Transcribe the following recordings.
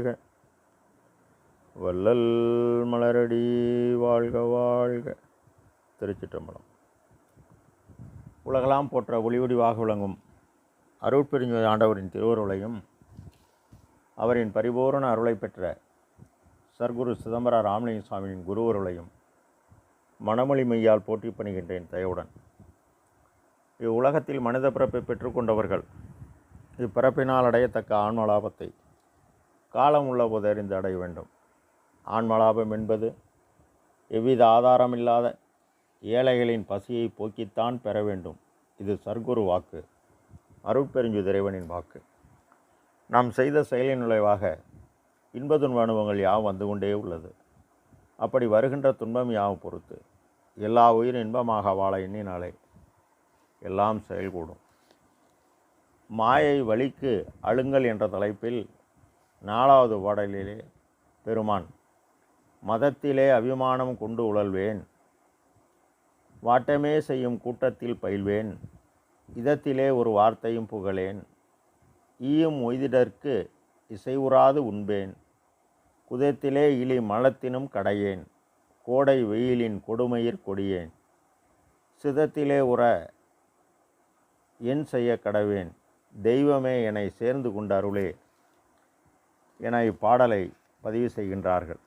வாழ்க. வள்ளல் மலரடி வாழ்க வாழ்க. திருச்சிற்றம்பலம். உலகலாம் போற்ற ஒளிவடிவாக விளங்கும் அருட்பெருஞ்சோதி ஆண்டவரின் திருவருளையும் அவரின் பரிபூரண அருளை பெற்ற சர்க்குரு சிதம்பர ராமலிங்க சுவாமியின் குருவருளையும் மணமொழி மெய்யால் போற்றி பணிகின்றேன் தயவுடன். இவ்வுலகத்தில் மனித பிறப்பை பெற்றுக்கொண்டவர்கள் இப்பிறப்பினால் அடையத்தக்க ஆன்மலாபத்தை காலம் உள்ள போது அறிந்து அடைய வேண்டும். ஆன்மலாபம் என்பது எவ்வித ஆதாரமில்லாத ஏழைகளின் பசியை போக்கித்தான் பெற வேண்டும். இது சர்க்குரு வாக்கு. அருட்பெருஞ்சு இறைவனின் வாக்கு. நாம் செய்த செயலின் நுழைவாக இன்ப துன்ப அனுபவங்கள் யாவும் வந்து கொண்டே உள்ளது. அப்படி வருகின்ற துன்பம் யாவும் பொறுத்து? எல்லா உயிரும் இன்பமாக வாழ எண்ணினாலே எல்லாம் செயல்கூடும். மாயை வழிக்கு அழுங்கள் என்ற தலைப்பில் நாலாவது பாடலிலே பெருமான் மதத்திலே அபிமானம் கொண்டு உழல்வேன். வாட்டமே செய்யும் கூட்டத்தில் பயில்வேன். இதத்திலே ஒரு வார்த்தையும் புகழேன். ஈயும் ஒய்திடற்கு இசைவுறாது உண்பேன். குதத்திலே இலி மலத்தினும் கடையேன். கோடை வெயிலின் கொடுமையிற் கொடியேன். சிதத்திலே உற என் செய்ய கடவேன். தெய்வமே என்னை சேர்ந்து கொண்ட அருளே என இப்பாடலை பதிவு செய்கின்றார்கள்.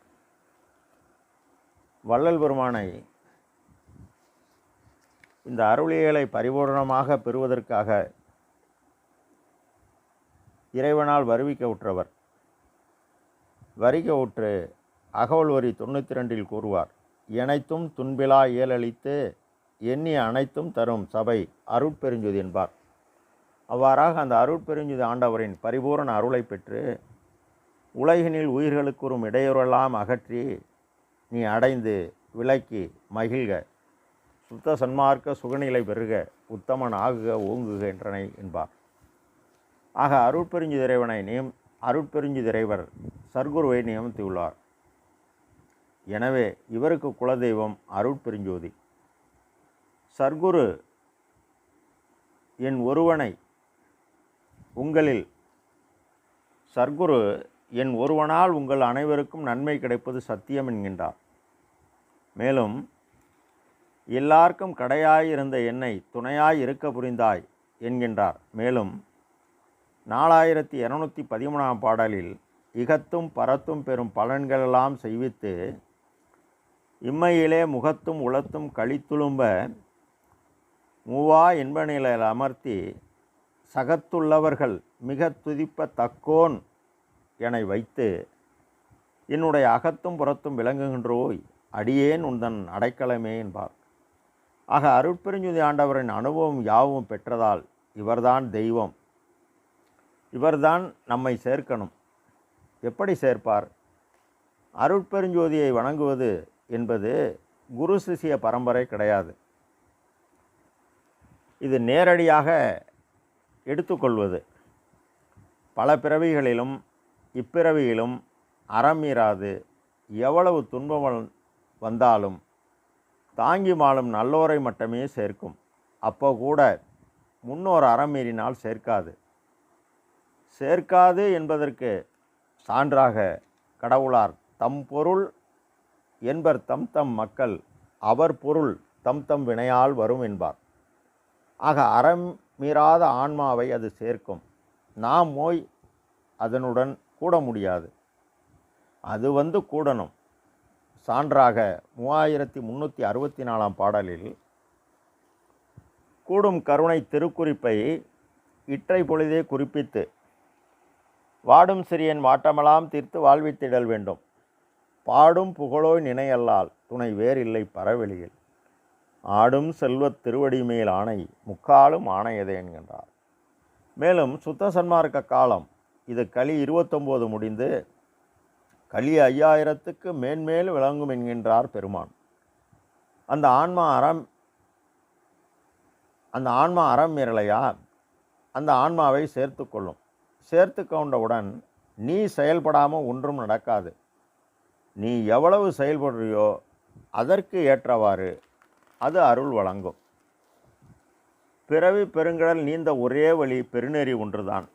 வள்ளல் பெருமானை இந்த அருளியலை பரிபூர்ணமாக பெறுவதற்காக இறைவனால் வருவிக்க உற்றவர். வரிக்க உற்று அகவல் வரி தொண்ணூற்றி ரெண்டில் கூறுவார் இணைத்தும் துன்பிலா இயலளித்து எண்ணி அனைத்தும் தரும் சபை அருட்பெருஞ்சுதி என்பார். அவ்வாறாக அந்த அருட்பெருஞ்சுதி ஆண்டவரின் பரிபூரண அருளை பெற்று உலகினில் உயிர்களுக்குறும் இடையூறெல்லாம் அகற்றி நீ அடைந்து விலக்கி மகிழ்க. சுத்த சன்மார்க்க சுகநிலை பெறுக. உத்தமன் ஆகுக ஓங்குக என்றனை என்பார். ஆக அருட்பெருஞ்சு திரைவனை நியம் அருட்பெருஞ்சு திரைவர் சர்க்குருவை நியமித்துள்ளார். எனவே இவருக்கு குலதெய்வம் அருட்பெருஞ்சோதி. சர்க்குரு என் ஒருவனை உங்களில் சர்க்குரு என் ஒருவனால் உங்கள் அனைவருக்கும் நன்மை கிடைப்பது சத்தியம் என்கின்றார். மேலும் எல்லாருக்கும் கடையாயிருந்த என்னை துணையாய் இருக்க புரிந்தாய் என்கின்றார். மேலும் நாலாயிரத்தி இரநூத்தி பதிமூணாம் பாடலில் இகத்தும் பரத்தும் பெறும் பலன்களெல்லாம் செய்வித்து இம்மையிலே முகத்தும் உளத்தும் கழித்துளும்ப மூவா என்பனிலையில் அமர்த்தி சகத்துள்ளவர்கள் மிக துதிப்ப தக்கோன் என வைத்து என்னுடைய அகத்தும் புறத்தும் விளங்குகின்றோய் அடியேன் உந்தன் அடைக்கலமே என்பார். ஆக அருட்பெருஞ்சுதி ஆண்டவரின் அனுபவம் யாவும் பெற்றதால் இவர்தான் தெய்வம். இவர்தான் நம்மை சேர்க்கணும். எப்படி சேர்ப்பார்? அருட்பெருஞ்சோதியை வணங்குவது என்பது குரு சிஷிய பரம்பரை கிடையாது. இது நேரடியாக எடுத்துக்கொள்வது. பல பிறவிகளிலும் இப்பிறவியிலும் அறம் மீறாது. எவ்வளவு துன்பம் வந்தாலும் தாங்கி மாளும் நல்லோரை மட்டுமே சேர்க்கும். அப்போ கூட முன்னோர் அறம் மீறினால் சேர்க்காது. சேர்க்காது என்பதற்கு சான்றாக கடவுளார் தம் பொருள் என்பர் தம் தம் மக்கள் அவர் பொருள் தம் தம் வினையால் வரும் என்பார். ஆக அறம் மீறாத ஆன்மாவை அது சேர்க்கும். நாம் மோய் அதனுடன் கூட முடியாது. அது வந்து கூடணும். சான்றாக மூவாயிரத்தி முந்நூற்றி அறுபத்தி நாலாம் பாடலில் கூடும் கருணை திருக்குறிப்பை இற்றை பொழுதே குறிப்பித்து வாடும் சிறியன் வாட்டமெல்லாம் தீர்த்து வாழ்வித்திடல் வேண்டும். பாடும் புகழோய் நினையல்லால் துணை வேறில்லை பரவெளியில். ஆடும் செல்வத் திருவடி மேல் ஆணை முக்காலும் ஆணையதே என்கின்றார் மேலும் சுத்த சன்மார்க்க காலம் இது களி இருபத்தொம்போது முடிந்து களி ஐயாயிரத்துக்கு மேன்மேல் விளங்கும் என்கின்றார் பெருமான். அந்த ஆன்மா அறம் அந்த ஆன்மா அறம் மிரலையா அந்த ஆன்மாவை சேர்த்து கொள்ளும். சேர்த்து கொண்டவுடன் நீ செயல்படாமல் ஒன்றும் நடக்காது. நீ எவ்வளவு செயல்படுறியோ அதற்கு ஏற்றவாறு அது அருள் வழங்கும். பிறவி பெருங்கடல் நீந்த ஒரே வழி பெருநெறி ஒன்றுதான்.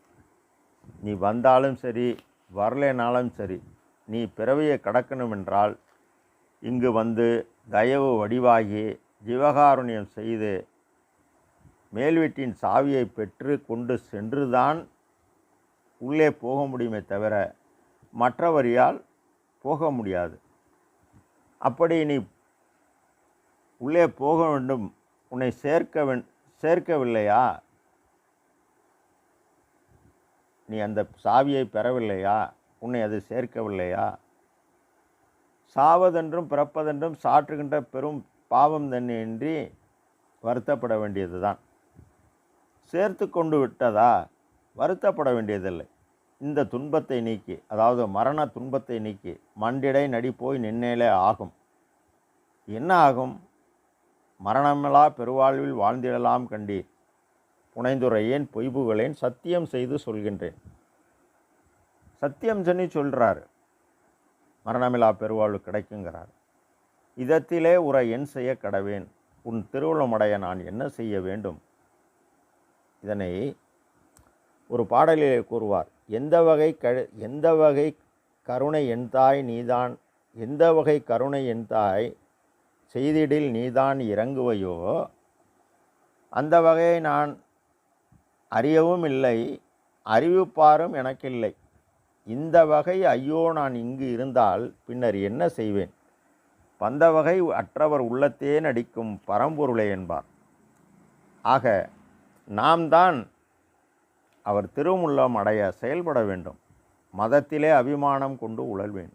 நீ வந்தாலும் சரி வரலைனாலும் சரி நீ பிறவியை கடக்கணுமென்றால் இங்கு வந்து தயவு வடிவாகி ஜீவகாருண்யம் செய்து மேல்வீட்டின் சாவியை பெற்று கொண்டு சென்றுதான் உள்ளே போக முடியுமே தவிர மற்றவரியால் போக முடியாது. அப்படி நீ உள்ளே போக வேண்டும். உன்னை சேர்க்க வென் சேர்க்கவில்லையா? நீ அந்த சாவியை பெறவில்லையா? உன்னை அது சேர்க்கவில்லையா? சாவதென்றும் பிறப்பதென்றும் சாற்றுகின்ற பெரும் பாவம் தன்னின்றி வருத்தப்பட வேண்டியது தான் சேர்த்து கொண்டு விட்டதா? வருத்தப்பட வேண்டியதில்லை. இந்த துன்பத்தை நீக்கி அதாவது மரண துன்பத்தை நீக்கி மண்டிடை நடிப்போய் நின்னேலே ஆகும். என்ன ஆகும்? மரணமில்லா பெருவாழ்வில் வாழ்ந்திடலாம் கண்டீர். புனைந்துரையேன் பொய்புகளேன் சத்தியம் செய்து சொல்கின்றேன். சத்தியம் சொல்லி சொல்கிறாரு மரணமில்லா பெருவாழ்வு கிடைக்குங்கிறார். இதத்திலே உரை என் செய்ய கடவேன். உன் திருவுளமடைய நான் என்ன செய்ய வேண்டும்? இதனை ஒரு பாடலிலே கூறுவார். எந்த வகை க எந்த வகை கருணை என் தாய் நீதான்? எந்த வகை கருணை என் தாய் செய்திடில் நீதான் இறங்குவையோ? அந்த வகையை நான் அறியவும் இல்லை அறிவிப்பாரும் எனக்கில்லை. இந்த வகை ஐயோ நான் இங்கு இருந்தால் பின்னர் என்ன செய்வேன்? வந்த வகை அற்றவர் உள்ளத்தே நடிக்கும் பரம்பொருளே என்பார். ஆக நாம் தான் அவர் திருமுள்ளம் அடைய செயல்பட வேண்டும். மதத்திலே அபிமானம் கொண்டு உழல்வேன்.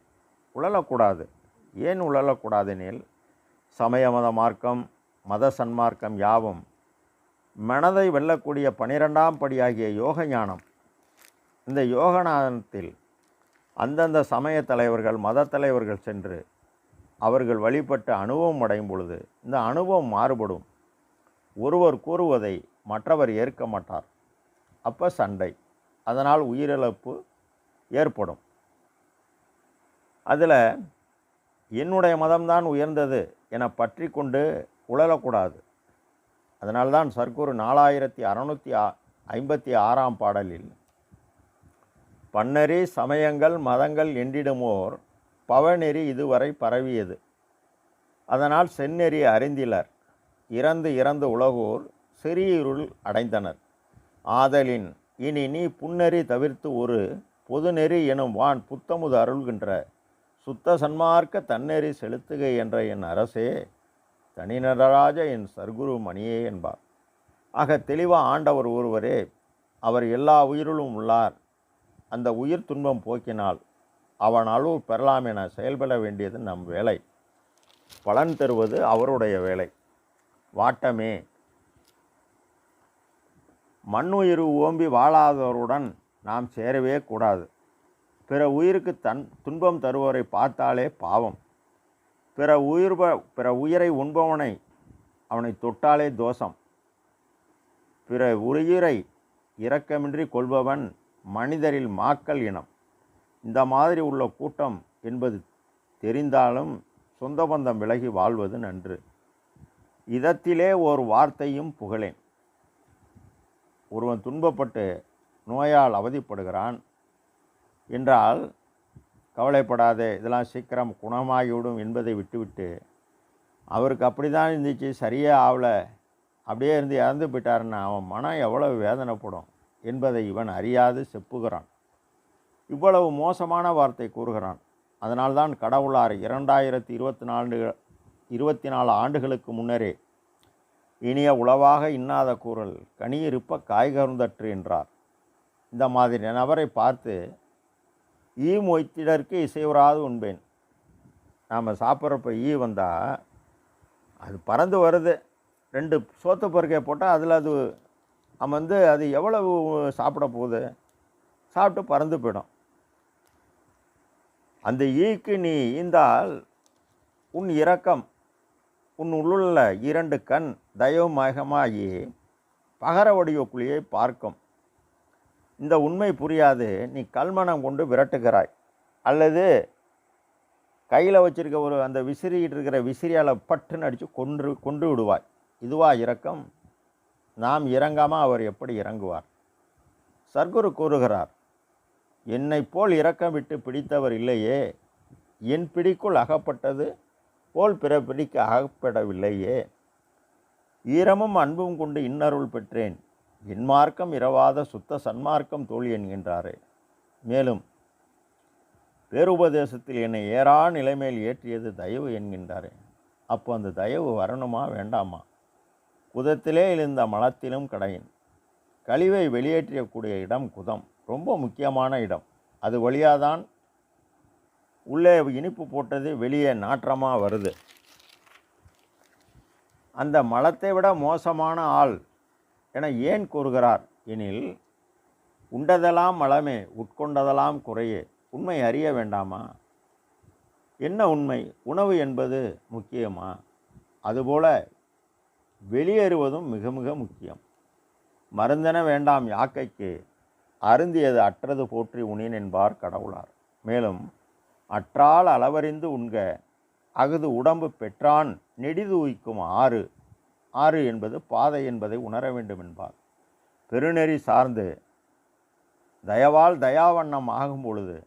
உழலக்கூடாது. ஏன் உழலக்கூடாதெனில்? சமய மத மார்க்கம் மத சன்மார்க்கம் யாவும் மனதை வெல்லக்கூடிய பனிரெண்டாம் படியாகிய யோக ஞானம் இந்த யோகநாதனத்தில் அந்தந்த சமய தலைவர்கள் மத தலைவர்கள் சென்று அவர்கள் வழிபட்ட அனுபவம் அடையும் பொழுது இந்த அனுபவம் மாறுபடும். ஒருவர் கூறுவதை மற்றவர் ஏற்க மாட்டார். அப்போ சண்டை. அதனால் உயிரிழப்பு ஏற்படும். அதில் என்னுடைய மதம்தான் உயர்ந்தது என பற்றி கொண்டு உழலக்கூடாது. அதனால்தான் சர்க்குரு நாலாயிரத்தி அறநூற்றி ஐம்பத்தி ஆறாம் பாடலில் பன்னெறி சமயங்கள் மதங்கள் எண்டிடுமோர் பவநெறி இதுவரை பரவியது. அதனால் செந்நெறி அறிந்திலர் இறந்து இறந்து உலகோர் சிறியிருள் அடைந்தனர். ஆதலின் இனி நீ புன்னெறி தவிர்த்து ஒரு பொதுநெறி எனும் வான் புத்தமுது அருள்கின்ற சுத்த சன்மார்க்க தன்னெறி செலுத்துகை என்ற என் அரசே தனிநடராஜ என் சர்க்குரு மணியே என்பார். ஆக தெளிவாக ஆண்டவர் ஒருவரே அவர் எல்லா உயிரிலும் உள்ளார். அந்த உயிர் துன்பம் போக்கினால் அவன் அளவு பெறலாம் என செயல்பட வேண்டியது நம் வேலை. பலன் தருவது அவருடைய வேலை. வாட்டமே. மண்ணுயிர் ஓம்பி வாழாதவருடன் நாம் சேரவே கூடாது. பிற உயிருக்கு தன் துன்பம் தருவோரை பார்த்தாலே பாவம். பிற உயிர் பிற உயிரை உண்பவனை அவனை தொட்டாலே தோஷம். பிற உயிரை இரக்கமின்றி கொள்பவன் மனிதரில் மாக்கள் இனம். இந்த மாதிரி உள்ள கூட்டம் என்பது தெரிந்தாலும் சொந்த பந்தம் விலகி வாழ்வது நன்று. இதத்திலே ஒரு வார்த்தையும் புகழேன். ஒருவன் துன்பப்பட்டு நோயால் அவதிப்படுகிறான் என்றால் கவலைப்படாதே இதெல்லாம் சீக்கிரம் குணமாகிவிடும் என்பதை விட்டுவிட்டு அவருக்கு அப்படி தான் இருந்துச்சு சரியே ஆகலை அப்படியே இருந்து இறந்து போயிட்டாருன்னா அவன் மனம் எவ்வளவு வேதனைப்படும் என்பதை இவன் அறியாது செப்புகிறான். இவ்வளவு மோசமான வார்த்தை கூறுகிறான். அதனால்தான் கடவுளார் இரண்டாயிரத்தி இருபத்தி நாலு இருபத்தி நாலு ஆண்டுகளுக்கு முன்னரே இனிய உளவாக இன்னாத கூறல் கனியிருப்ப காய்கருந்தற்று என்றார். இந்த மாதிரி நபரை பார்த்து ஈ மொய்த்திடற்கு இசைவராது உண்பேன். நாம் சாப்பிட்றப்ப ஈ வந்தால் அது பறந்து வருது. ரெண்டு சோத்து பொறுக்கையை போட்டால் அதில் அது அமர்ந்து அது எவ்வளவு சாப்பிட போகுது? சாப்பிட்டு பறந்து போயிடும். அந்த ஈக்கு நீ ஈந்தால் உன் இரக்கம் உன் உள்ளுள்ள இரண்டு கண் தயவுமயமாகி பகர வடிவக்குழியை பார்க்கும். இந்த உண்மை புரியாது. நீ கல்மனம் கொண்டு விரட்டுகிறாய். அல்லது கையில் வச்சிருக்க ஒரு அந்த விசிறிகிட்டு இருக்கிற விசிறியால் பட்டுன்னு அடித்து கொன்று கொண்டு விடுவாய். இதுவா இறக்கம் நாம் இறங்காமல் அவர் எப்படி இறங்குவார்? சர்க்குரு கூறுகிறார் என்னை போல் இறக்கம் விட்டு பிடித்தவர் இல்லையே. என் பிடிக்குள் அகப்பட்டது போல் பிற பிடிக்க அகப்படவில்லையே. ஈரமும் அன்பும் கொண்டு இன்னருள் பெற்றேன். இன்மார்க்கம் இரவாத சுத்த சன்மார்க்கம் தோழி என்கின்றாரே. மேலும் பேருபதேசத்தில் என்னை ஏறா நிலைமையில் ஏற்றியது தயவு என்கின்றாரே. அப்போ அந்த தயவு வரணுமா வேண்டாமா? குதத்திலே எழுந்த மலத்திலும் கடையின். கழிவை வெளியேற்றக்கூடிய இடம் குதம். ரொம்ப முக்கியமான இடம். அது வழியாதான் உள்ளே இனிப்பு போட்டது வெளியே நாற்றமாக வருது. அந்த மலத்தை விட மோசமான ஆள் என ஏன் கூறுகிறார்? எனில் உண்டதெல்லாம் மலமே உட்கொண்டதெல்லாம் குறையே. உண்மை அறிய வேண்டாமா? என்ன உண்மை? உணவு என்பது முக்கியமா? அதுபோல வெளியேறுவதும் மிக மிக முக்கியம். மருந்தென வேண்டாம் யாக்கைக்கு அருந்தியது அற்றது போற்றி உணின் என்பார் கடவுளார். மேலும் அற்றால் அளவறிந்து உண்க அகுது உடம்பு பெற்றான் நெடிது உய்க்கும் ஆறு ஆறு என்பது பாதை என்பதை உணர வேண்டும் என்பார் பெருநெறி சார்ந்து தயவால் தயாவண்ணம் ஆகும் பொழுது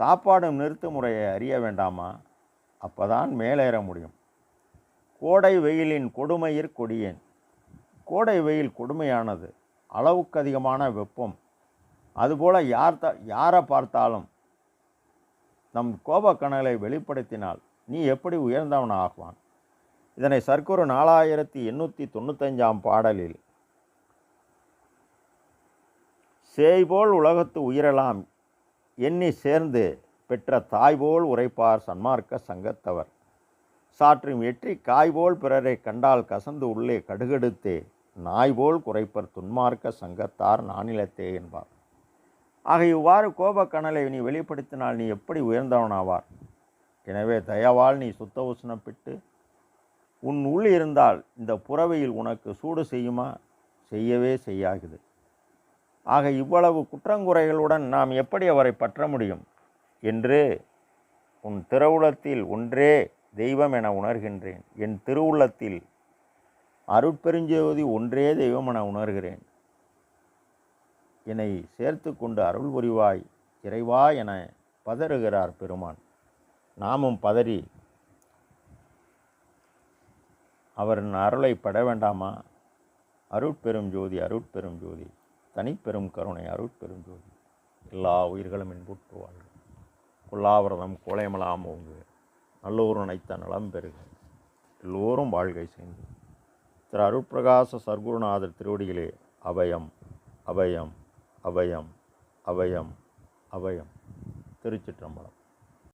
சாப்பாடும் நிறுத்து முறையை அறிய வேண்டாமா? அப்பதான் மேலேற முடியும். கோடை வெயிலின் கொடுமையிற் கொடியேன். கோடை வெயில் கொடுமையானது அளவுக்கு அதிகமான வெப்பம். அதுபோல் யார் த யாரை பார்த்தாலும் நம் கோபக்கணலை வெளிப்படுத்தினால் நீ எப்படி உயர்ந்தவன் ஆகுவான் இதனை சர்க்குரு நாலாயிரத்தி எண்ணூற்றி தொண்ணூத்தஞ்சாம் பாடலில் சேய்போல் உலகத்து உயிரலாம் எண்ணி சேர்ந்து பெற்ற தாய்போல் உரைப்பார் சன்மார்க்க சங்கத்தவர். சாற்றும் எற்றி காய்போல் பிறரை கண்டால் கசந்து உள்ளே கடுகெடுத்தே நாய்போல் குறைப்பர் துன்மார்க்க சங்கத்தார் நானிலத்தே என்பார். ஆக இவ்வாறு கோபக்கணலை நீ வெளிப்படுத்தினால் நீ எப்படி உயர்ந்தவனாவார்? எனவே தயவால் நீ சுத்த உஷ்ணப்பிட்டு உன் உள் இருந்தால் இந்த புறவையில் உனக்கு சூடு செய்யுமா? செய்யவே செய்யாகுது ஆக இவ்வளவு குற்றங்குறைகளுடன் நாம் எப்படி அவரை பற்ற முடியும்? என்று உன் திருவுளத்தில் ஒன்றே தெய்வம் என உணர்கின்றேன். என் திருவுள்ளத்தில் அருட்பெருஞ்சோதி ஒன்றே தெய்வம் என உணர்கிறேன். என்னை சேர்த்து கொண்டு அருள் புரிவாய் இறைவா என பதறுகிறார் பெருமான். நாமும் பதறி அவரின் அருளை பட வேண்டாமா? அருட்பெரும் ஜோதி அருட்பெரும் ஜோதி. தனிப்பெரும் கருணை அருட்பெரும் ஜோதி. எல்லா உயிர்களும் இன்புற்று வாழ்க. கொல்லாவிரதம் கோலைமலாம் ஓங்கு. நல்லோர் நினைத்த நலம் பெறுக. எல்லோரும் வாழ்கை செய்து. திரு அருட்பிரகாச சர்க்குருநாதர் திருவடிகளே அபயம் அபயம் அபயம் அபயம் அபயம். திருச்சிற்றம்பலம்.